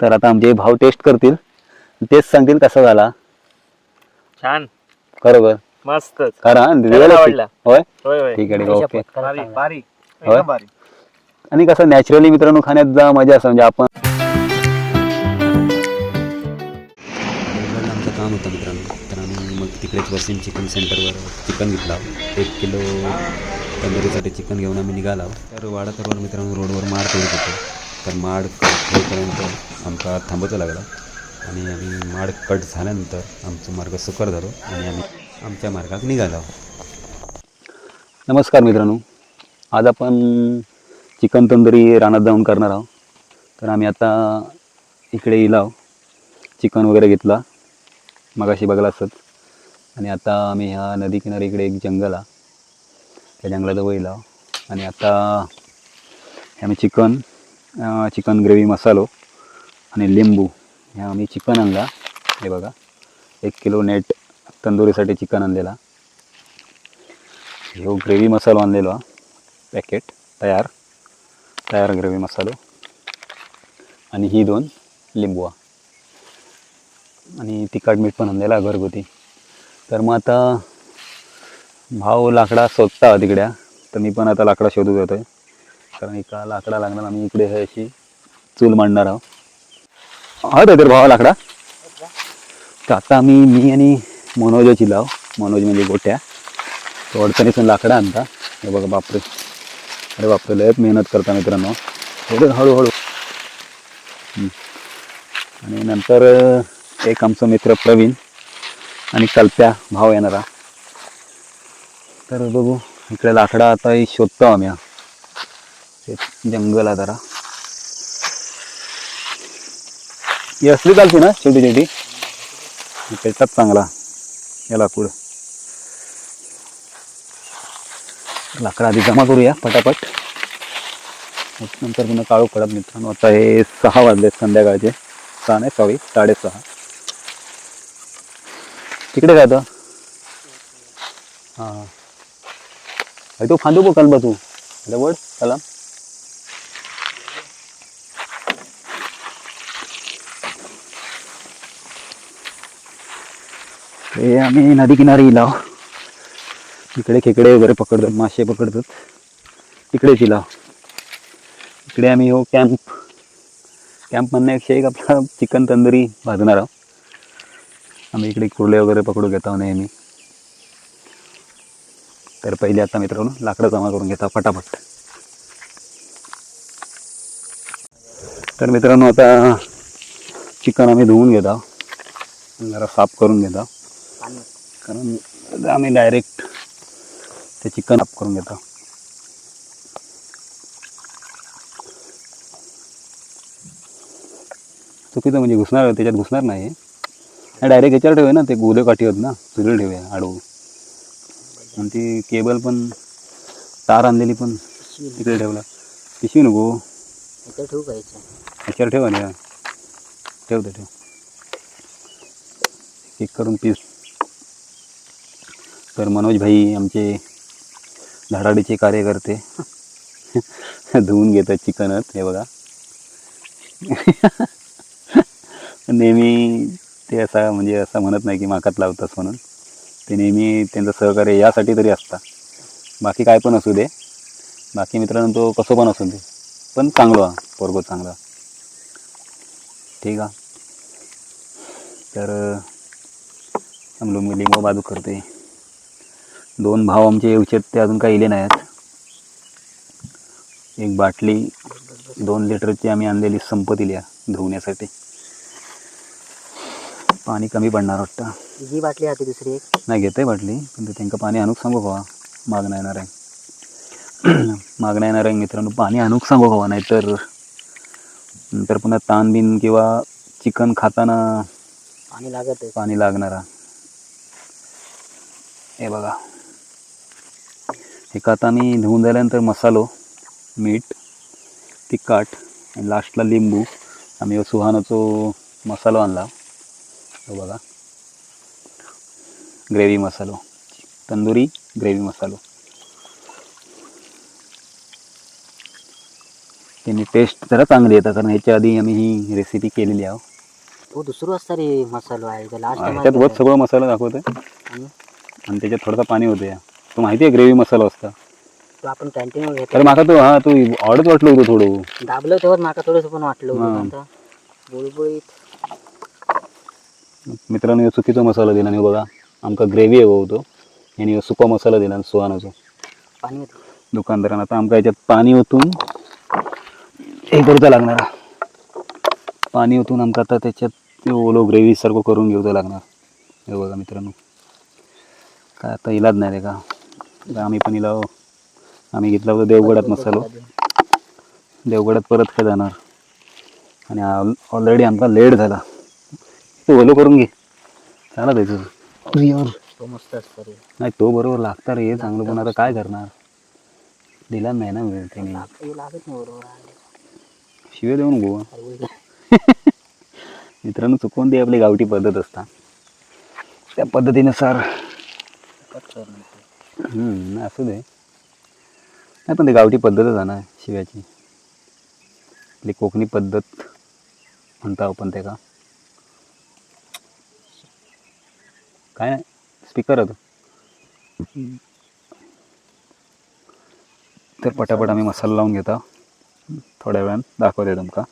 तर आता आमचे भाऊ टेस्ट करतील. तेच सांगतील कसा झाला. छान. खरोखर मस्तच खरा त्याला आवडला. होय? होय होय. ठीक आहे ठीक आहे. ओके. होय? एकदम आणि कसं नॅचरली मित्रांनो खाण्यात जा मजा असं म्हणजे आपण आमचं काम होतं मित्रांनो. तर आम्ही मग तिकडेच वसीम चिकन सेंटरवर चिकन घेतला. एक किलो तंदुरीसाठी चिकन घेऊन आम्ही निघाला. तर वाडा तरवर मित्रांनो रोडवर माड तोडत होतो. तर माड कट होईपर्यंत आमका थांबवचा लागला. आणि आम्ही माड कट झाल्यानंतर आमचा मार्ग सुकर झालो आणि आम्ही आमच्या मार्गात निघालो. नमस्कार मित्रांनो. आज आपण चिकन तंदुरी रानात जाऊन करणार आहोत. तर आम्ही आता इकडे इलाव. चिकन वगैरे घेतला. मगाशी बघला असत. आणि आता आम्ही ह्या नदी किनारी इकडे एक जंगल आहे. त्या जंगलाजवळ इलाव. आणि आता हे आम्ही चिकन चिकन ग्रेव्ही मसालो आणि लिंबू ह्या आम्ही चिकन आणला. हे बघा एक किलो नेट तंदुरीसाठी चिकन आणलेला. ह्यो ग्रेव्ही मसालो आणलेलो पॅकेट तयार तयार ग्रेव्ही मसालो. आणि ही दोन लिंबू आणि तिखट मीठ पण आणलेला घरगुती. तर मग आता भाव लाकडा शोधता तिकड्या तर मी पण आता लाकडा शोधत होतो कारण एका लाकडा लागणार आम्ही इकडे हे अशी चूल मांडणार आहोत. हा तर भावा लाकडा. तर आता आम्ही मी आणि मनोजाची लाव मनोज म्हणजे गोट्या. तो अडचणीतून लाकडा आणता. हे बघा बापरे. अरे बापरे लयत मेहनत करता मित्रांनो. थोडं हळूहळू. आणि नंतर एक आमचा मित्र प्रवीण आणि कल्प्या भाव येणारा. तर बघू इकडे लाकडा आता शोधतो आम्ही. जंगल आहे जरा. ही असली चालते ना छोटी छोटी पेटतात चांगला या लाकूड लाकडं आधी जमा करूया पटापट. नंतर पुन्हा काळू पडत मित्रांनो आता हे सहा वाजले संध्याकाळचे. सहा नाही सॉरी साडेसहा. तिकडे काय आता? हां. हां तो फांदू बघाल बा तू. वड चला हे आम्ही नदी किनारी इलाव. इकडे खेकडे वगैरे पकडतात मासे पकडतात. तिकडेच इलाव. इकडे आम्ही हो कॅम्प कॅम्प म्हणण्यापेक्षा एक आपला चिकन तंदुरी भाजणार आहोत. आम्ही इकडे कुर्ले वगैरे पकडू घेतो नेहमी तर पहिले आता मित्रांनो लाकडं जमा करून घेता फटाफट तर मित्रांनो आता चिकन आम्ही धुवून घेत जरा साफ करून घेत कारण आम्ही डायरेक्ट ते चिकन साफ करून घेतो. चुकीचं म्हणजे घुसणार त्याच्यात घुसणार नाही डायरेक्ट याच्यावर ठेवूया ना ते गोले काठी होत ना चुलीला ठेवूया आडवू. आणि ती केबल पण तार आणलेली पण तिकडे ठेवला. पिशवी नको. ठेवू का याच्या ह्याच्यावर ठेवा ना ठेव ते ठेव. एक करून पीस तर मनोज भाई आमचे धडाडीचे कार्यकर्ते. धुवून घेतात चिकनच हे बघा. नेहमी ते असा म्हणजे असं म्हणत नाही की माकात लावतास म्हणून. ते नेहमी त्यांचं सहकार्य यासाठी तरी असतं. बाकी काय पण असू दे. बाकी मित्रांनो तो कसं पण असू दे. पण चांगलं हा पोरगो चांगला. ठीक आहे तर आमलो मी लिंबू बाजू करते. दोन भाव आमचे येऊचे ते अजून काही इले नाहीत. एक बाटली दोन लिटरची आम्ही आणलेली संपत इल्या धुवण्यासाठी. पाणी कमी पडणार वाटतं. ही बाटली आहे दुसरी एक. नाही घेते बाटली पण ते त्यांना पाणी आणूक सांगू कवा मागणं येणार आहे मागणं येणार आहे मित्रांनो पाणी आणूक सांगू कवा नाहीतर. नंतर पुन्हा ताण बिन किंवा चिकन खाताना पाणी लागत आहे पाणी लागणारा. हे बघा. हे आता मी धुवून झाल्यानंतर मसालो मीठ तिखट आणि लास्टला लिंबू. आम्ही सुहानाचो मसालो आणला. हो बघा. ग्रेव्ही मसालो. तंदुरी ग्रेव्ही मसालो. त्यांनी टेस्ट जरा चांगली येतं कारण ह्याच्या आधी आम्ही ही रेसिपी केलेली आहो. तो दुसरो असता रे मसालो आहे. तो बहुत सगळं मसाला दाखवतोय. आणि? आणि त्याच्यात थोडासा पाणी होतं या तो माहिती आहे ग्रेव्ही मसाला असता. तो आपण कॅन्टीनवर घेतो. तर माका तो हा तू आवडत वाटलं होतं थोडं. दाबलं तेव्हा माका थोडंसं पण वाटलं होतं हा. आता. बुळबुळीत. मित्रांनो ह्यो चुकीचो मसाला दिला आणि ह्यो बघा. आमका ग्रेव्ही हवं होतो आणि ह्यो सुका मसाला दिला सुहानाचो. पाणी होतं. दुकानदारानं आता आमका याच्यात पाणी ओतून हे करूचा लागणार. पाणी ओतून आमका आता त्याच्यात ते ओलो ग्रेव्ही सारखं करून घेऊचा लागणार. हे बघा मित्रांनो. काय आता इलाज नाही रे का? आम्ही पण इला आम्ही घेतला होता देवगडात मसालो. देवगडात परत काय जाणार. आणि ऑलरेडी आमका लेट झाला. ते ओलो करून घे. झाला त्याचं नाही तो बरोबर लागता रे हे चांगलं पण आता काय करणार? दिला नाही ना वेळ त्यांनी. लाग- हे लागत नाही बरोबर. आहे. शिवे देऊन गोवा. मित्रांनो चुकवून ती आपली गावठी पद्धत असता. त्या पद्धतीनुसार. नाही असू दे. नाही पण ते गावठी पद्धतच आहे ना शिव्याची. आपली कोकणी पद्धत म्हणता आपण ते का काय नाही स्पीकर होतं तर पटापट आम्ही मसाला लावून घेता. थोड्या वेळानं दाखवते तुमका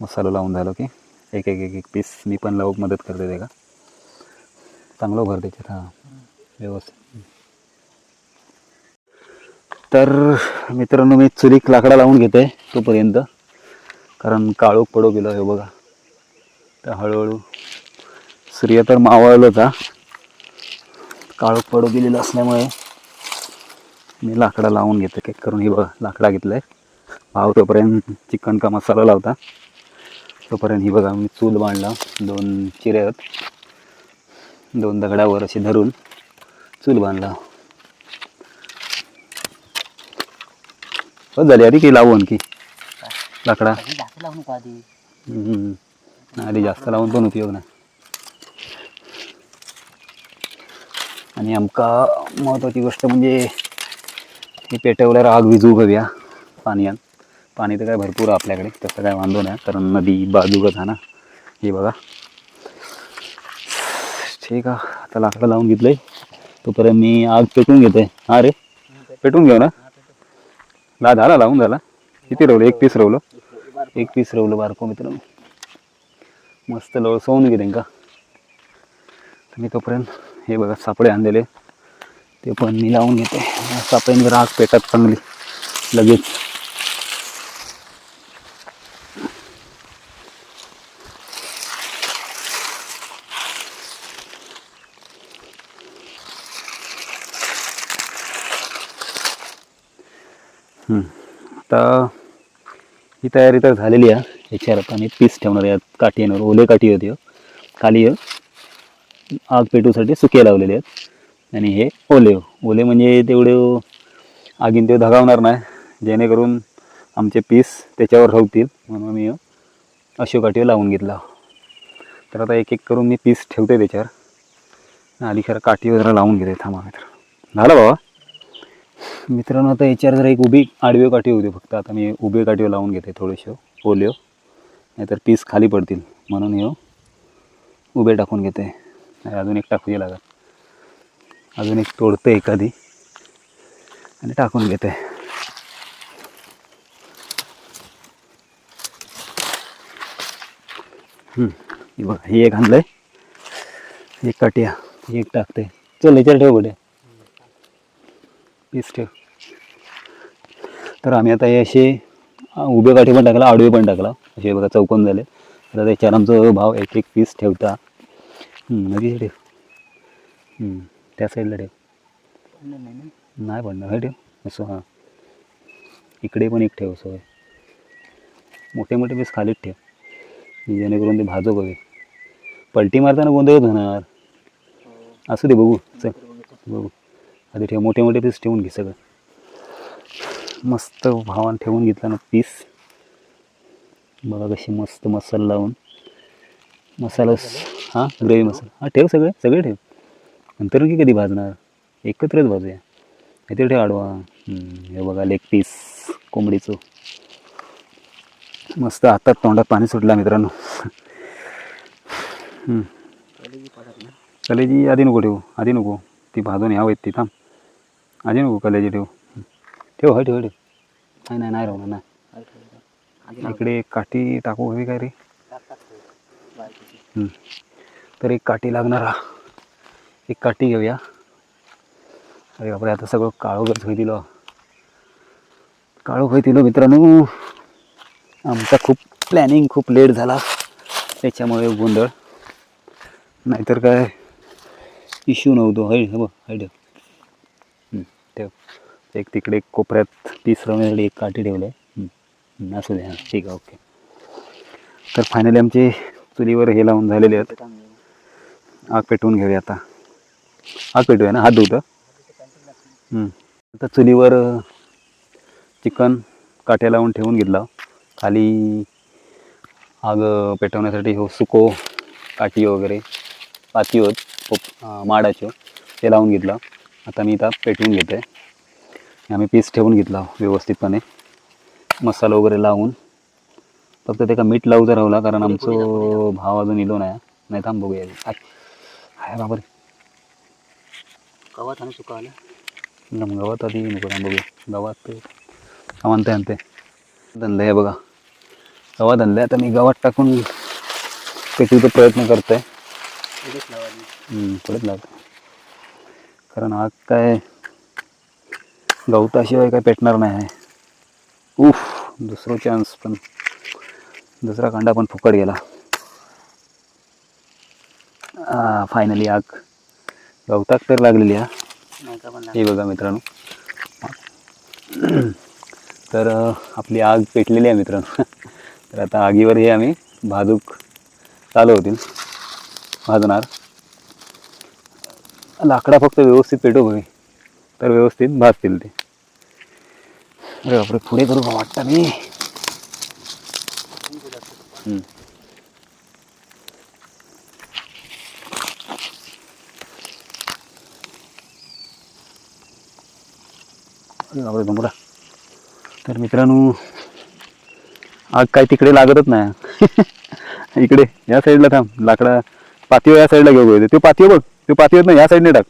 मसाला लावून झालो की एक एक एक एक पीस मी पण लावूक मदत करते ते का चांगलं भर त्याच्यात हां व्यवस्थित. तर मित्रांनो मी चुरीक लाकडा लावून घेते तोपर्यंत. कारण काळोख पडो गेलो हे बघा. तर हळूहळू सूर्य तर मावळलोच होता काळोख पडो गेलेला असल्यामुळे मी लाकडा लावून घेते केक करून हे बघा लाकडा घेतलाय. भाव तोपर्यंत चिकन का मसाला लावता. तोपर्यंत ही बघा मी चूल बांधला. दोन चिरे आहेत. दोन दगडावर असे धरून चूल बांधला. बस झाली आधी की लावू आणखी लाकडा. आधी जास्त लावू नको आधी. हम्म. नाही, आधी जास्त लावून पण उपयोग नाही. आणि आमका महत्वाची गोष्ट म्हणजे हे पेटवल्यावर आग विजू घेऊया पाण्यात. पाणी तर काय भरपूर आहे आपल्याकडे तसं काय वांधो नाही कारण नदी बाजूगत आहे ना हे बघा. ठीक आहे आता लाकडं लावून घेतलंय. तोपर्यंत मी आग पेटून घेते हा रे. पेटून घेऊ ना? ला झाला लावून झाला. किती रवलं? एक पीस रवलं. एक पीस रवलं बारको मित्रांनो. मस्त लवसवून घे त्यांका तर मी तोपर्यंत हे बघा सापळे आणलेले. ते पण मी लावून घेते. सापड्यांवर आग पेटात चांगली. लगेच. आता ही तयारी तर झालेली आहे. याच्यावर आणि आम्ही पीस ठेवणार आहे काठी येणार. ओले काठी होती हो. खाली आग पेटूसाठी सुके लावलेले आहेत. आणि हे ओले हो. ओले म्हणजे तेवढे हो. आगीन ते धगावणार नाही. जेणेकरून आमचे पीस त्याच्यावर राहतील म्हणून मी अशोकाठी अशो लावून घेतला तर आता एक एक करून मी पीस ठेवते त्याच्यावर. आधी खरं काठी वगैरे लावून घेते थांबा मित्र. झालं बाबा मित्रांनो आता याच्यावर जरा एक उभी आडवी काठी होती फक्त. आता मी उभे काठी लावून घेते थोडेसे ओलिओ नाहीतर पीस खाली पडतील. म्हणून हे उभे टाकून घेते. नाही अजून एक टाकूया लागत अजून एक तोडते एखादी. आणि टाकून घेते. बघा हे एक आणलं एक एक काठ्या ही एक टाकते. चल याच्यावर ठेव कुठे? पीस ठेव तर आम्ही आता हे असे उभे काठी पण टाकला आडवे पण टाकला. असे बघा चौकोन झाले. आता त्याच्यावर आमचं भाव एक एक पीस ठेवता. हम्म, ठेव त्या साईडला ठेव. नाही पडणार हे ठेव. असं हां. इकडे पण एक ठेव असं होय. मोठे मोठे पीस खालीच ठेव. जेणेकरून ते भाजो बघे पलटी मारताना गोंधळच होणार असू दे बघू. चल बघू. आधी ठेव मोठे मोठे पीस ठेवून घे सगळं. मस्त भावान ठेवून घेतला ना पीस बघा कशी मस्त मसाला लावून. मसाला हां ग्रेव्ही मसाला. हां ठेव सगळे सगळे ठेव. नंतर की कधी भाजणार? एकत्रच भाजूया. काहीतरी ठेव आडवा. हे बघा लेग पीस कोंबडीचं. मस्त हातात तोंडात पाणी सुटलं मित्रांनो. कलेजी आधी नको ठेवू आधी नको. ती भाजून होत ती थांब. आधी नको कलेजी ठेवू ठेव हय ठेव ठेव नाही नाही नाही राहू नाही इकडे एक काठी टाकू हवी काय रे. तर एक काठी लागणार एक काठी घेऊया अरे बापरे आता सगळं काळोखच होई दिलं काळोख होई दिलं मित्रांनो आमचा खूप प्लॅनिंग खूप लेट झाला त्याच्यामुळे गोंधळ नाहीतर काय इश्यू नव्हतो हय हे बघ हय ठेव ते एक तिकडे कोपऱ्यात तीस रमेसाठी एक काठी ठेवलं. आहे असू द्या. ठीक आहे ओके. तर फायनली आमचे चुलीवर हे लावून झालेले आहेत. आग पेटवून घेऊया आता. आग पेटूया ना? हात धुतं. आता चुलीवर चिकन काठ्या लावून ठेवून घेतला. खाली आग पेटवण्यासाठी हो सुको काठी वगैरे पाती होत पोप माडाचे ते लावून घेतलं. आता मी इथं पेटवून घेतो आहे आम्ही पीस ठेवून घेतला व्यवस्थितपणे. मसाला वगैरे लावून. फक्त ते का मीठ लावूचं राहला कारण आमचं भाव अजून इलो नाही नाही थांब बघूया. हाय बाबर कवात आणि सुका आलं. गावात आधी नको थांब बघूया. गावात ते. आणते आणते. धंदा आहे बघा. गावात धंदा आहे आता मी गावात टाकून पेटूचा प्रयत्न करतोय. पुढेच लागतं कारण आग काय गवताशिवाय काय पेटणार नाही आहे. उफ दुसरा चान्स पण. दुसरा कांडा पण फुकट गेला. फायनली आग. गवताक तर लागलेली आहे नाही का पण हे बघा मित्रांनो. तर आपली आग पेटलेली आहे मित्रांनो. तर आता आगीवर हे आम्ही भाजूक चालू होतील. भाजणार. लाकडा फक्त व्यवस्थित पेटू हवी तर व्यवस्थित भाजतील ते. अरे बापरे पुढे करू का वाटतं मी. तर मित्रांनो आग काय तिकडे लागतच नाही. इकडे या साईडला थांब. लाकडा पातीवर या साईडला घेऊ ते पातीवर बघ. ते पातीवर नाही या साईडने टाक.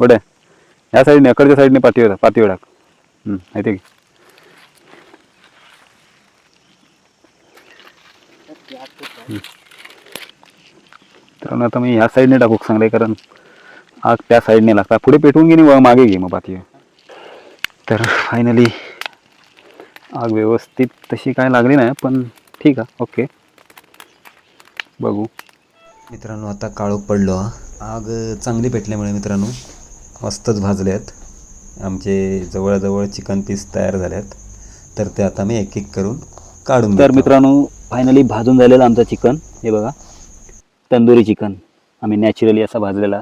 बडे या साईडने अकडच्या साईडने पातीवर पातीवर टाक. माहिती आहे की? तर आता मी ह्या साईडने टाकू चांगले कारण आग त्या साईडने लागता. पुढे पेटवून घे नाही मागे घे मग पाती. तर फायनली आग व्यवस्थित तशी काय लागली नाही पण ठीक आहे ओके. बघू. मित्रांनो आता काळोख पडलो हा. आग चांगली पेटल्यामुळे मित्रांनो मस्तच भाजले आहेत. आमचे जवळजवळ चिकन पीस तयार झाल्यात तर ते आता मी एक एक करून काढून तर. मित्रांनो फायनली भाजून झालेलं आमचं चिकन. हे बघा तंदुरी चिकन. आम्ही नॅचरली असा भाजलेला.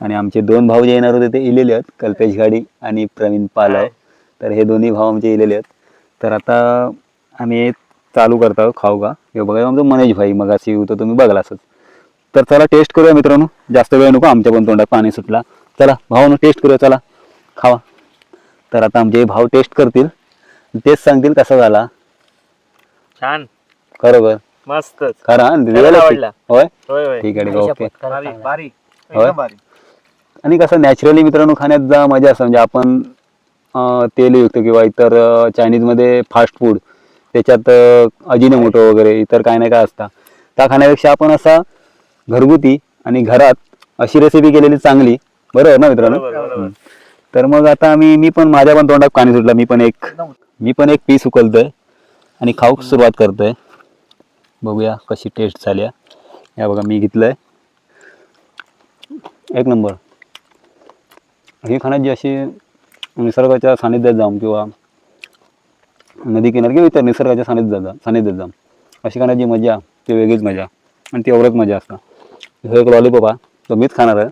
आणि आमचे दोन भाऊ जे येणार होते ते इलेले आहेत कल्पेश गाडी आणि प्रवीण पालव तर हे दोन्ही भाऊ आमचे इलेले आहेत. तर आता आम्ही चालू करतो खाऊ का हे बघा आमचं मनेश भाई मग अशी होतं तुम्ही बघाल असंच तर चला टेस्ट करूया मित्रांनो. जास्त वेळ नको आमच्या पण तोंडात पाणी सुटला. चला भावानं टेस्ट करूया चला. खावा. तर आता आमचे भाऊ टेस्ट करतील. तेच सांगतील कसा झाला. छान. खरोबर मस्तच खरा. होय? ठीक आहे ओके. होय? आणि कसं नॅचरली मित्रांनो खाण्यात जा मजा असं म्हणजे आपण अं, तेलयुक्त किंवा इतर चायनीजमध्ये फास्ट फूड त्याच्यात अजिनोमोटो वगैरे इतर काय नाही काय असतात त्या खाण्यापेक्षा आपण असा घरगुती आणि घरात अशी रेसिपी केलेली चांगली. बरोबर ना मित्रांनो. तर मग आता मी मी पण माझ्या पण तोंडात पाणी सुटलं. मी पण एक मी पण एक पीस उकलतोय आणि खाऊक सुरुवात करतोय. बघूया कशी टेस्ट झाली. या बघा मी घेतलंय. एक नंबर. ही खाण्याची अशी निसर्गाच्या सानिध्यात जाऊन किंवा नदी किनार किंवा इतर निसर्गाच्या सानिध्यात जा सानिध्यात जाऊन अशी खाण्याची मजा ती वेगळीच मजा आणि ती एवढंच मजा असतं. ह्यो एक लॉलीपॉप हा. तो मीच खाणार आहे.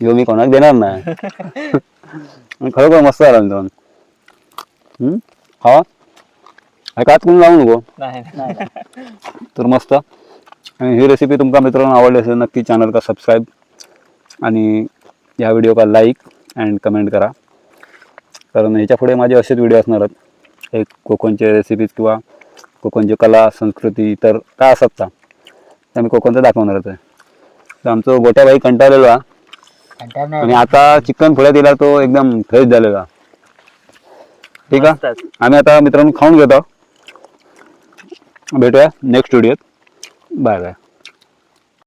ह्यो मी कोणाला देणार नाही. खरोखर मस्त झाला मित्रांनो हम्म? खावा हे कात कोणी लावू नको. नाही तर मस्त. आणि ही रेसिपी तुमका मित्रांनो आवडली असेल नक्की चॅनलला सबस्क्राईब आणि या व्हिडिओला लाईक अँड कमेंट करा. कारण ह्याच्या पुढे माझे असेच व्हिडिओ असणार आहेत. एक कोकणचे रेसिपीज किंवा कोकणची कला संस्कृती इतर काय असतात का ते आम्ही कोकणचं दाखवणारच आहे. तर आमचं गोट्याबाई कंटाळलेलो हा. कंटाळ आणि आता चिकन फुड्या दिला तो एकदम फ्रेश झालेला. ठीक आहे. आम्ही आता मित्रांनो खाऊन घेतो. भेटूया नेक्स्ट व्हिडिओत बाय बाय